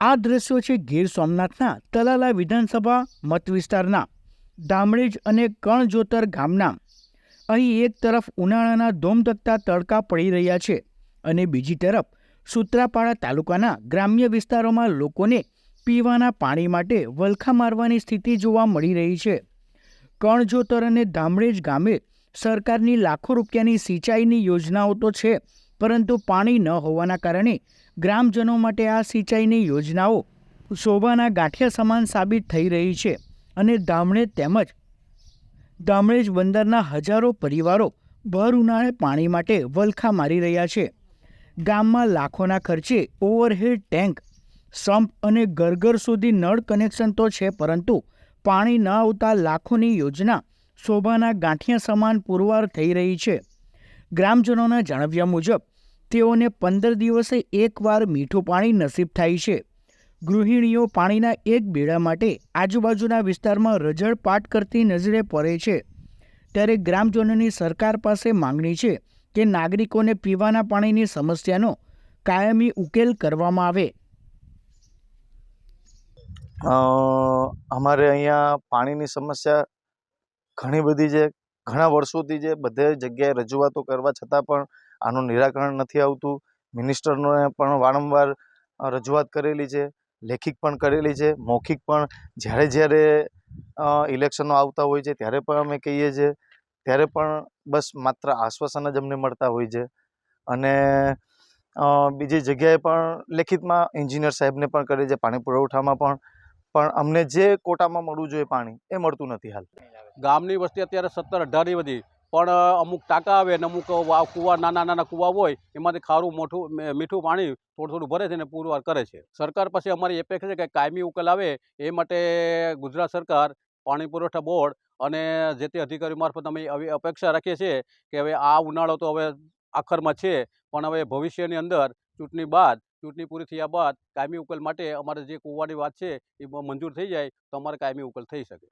આ દ્રશ્યો છે ગીર સોમનાથના તલાલા વિધાનસભા મત વિસ્તારના ધામણેજ અને કણજોતર ગામના. અહીં એક તરફ ઉનાળાના ધોમધકતા તડકા પડી રહ્યા છે અને બીજી તરફ સુત્રાપાડા તાલુકાના ગ્રામ્ય વિસ્તારોમાં લોકોને પીવાના પાણી માટે વલખા મારવાની સ્થિતિ જોવા મળી રહી છે. કણજોતર અને ધામડેજ ગામે સરકારની લાખો રૂપિયાની સિંચાઈની યોજનાઓ તો છે પરંતુ પાણી ન હોવાના કારણે ગ્રામજનો માટે આ સિંચાઈની યોજનાઓ શોભાના ગાંઠિયા સમાન સાબિત થઈ રહી છે અને ધામણે તેમજ ધામણેજ બંદરના હજારો પરિવારો ભર ઉનાળે પાણી માટે વલખા મારી રહ્યા છે. ગામમાં લાખોના ખર્ચે ઓવરહેડ ટેન્ક, સંપ અને ગરગર સુધી નળ કનેક્શન તો છે પરંતુ પાણી ન આવતા લાખોની યોજના શોભાના ગાંઠિયા સમાન પુરવાર થઈ રહી છે. ગ્રામજનોના જણાવ્યા મુજબ, તેઓને પંદર દિવસે એકવાર મીઠું પાણી નસીબ થાય છે. ગૃહિણીઓ પાણીના એક બેડા માટે આજુબાજુના વિસ્તારમાં રજળપાટ કરતી નજરે પડે છે. ત્યારે ગ્રામજનોની સરકાર પાસે માંગણી છે કે નાગરિકોને પીવાના પાણીની સમસ્યાનો કાયમી ઉકેલ કરવામાં આવે. અમારે અહીંયા પાણીની સમસ્યા ઘણી બધી છે. ઘણા વર્ષોથી જે બધે જગ્યાએ રજૂઆતો કરવા છતાં પણ આનું નિરાકરણ નથી આવતું. મિનિસ્ટરને પણ વારંવાર રજૂઆત કરેલી છે લેખિત પણ કરેલી છે, મૌખિક પણ. જ્યારે જ્યારે ઇલેક્શનો આવતા હોય છે, ત્યારે પણ અમે કહીએ છીએ, ત્યારે પણ બસ માત્ર આશ્વાસન જ અમને મળતા હોય છે. અને બીજી જગ્યાએ પણ લેખિતમાં એન્જિનિયર સાહેબને પણ કરે છે પાણી પુરવઠામાં પણ. પણ અમને જે કોટામાં મળવું જોઈએ પાણી, એ મળતું નથી હાલ. ગામની વસ્તી અત્યારે સત્તર અઢારની વધી પણ અમુક ટાંકા આવે ને અમુક કૂવા, નાના નાના કૂવા હોય, એમાંથી ખારું, મોઠું મીઠું પાણી થોડું થોડું ભરે છે ને પુરવાર કરે છે. સરકાર પાસે અમારી અપેક્ષા છે કે કાયમી ઉકેલ આવે, એ માટે ગુજરાત સરકાર, પાણી પુરવઠા બોર્ડ અને જે તે અધિકારીઓ મારફત અમે અપેક્ષા રાખીએ છીએ કે હવે આ ઉનાળો તો હવે આખરમાં છે, પણ હવે ભવિષ્યની અંદર ચૂંટણી બાદ ચૂંટણી પૂરી થયા બાદ કાયમી ઉકેલ માટે અમારે જે કૂવાની વાત છે, એ મંજૂર થઈ જાય તો અમારે કાયમી ઉકેલ થઈ શકે.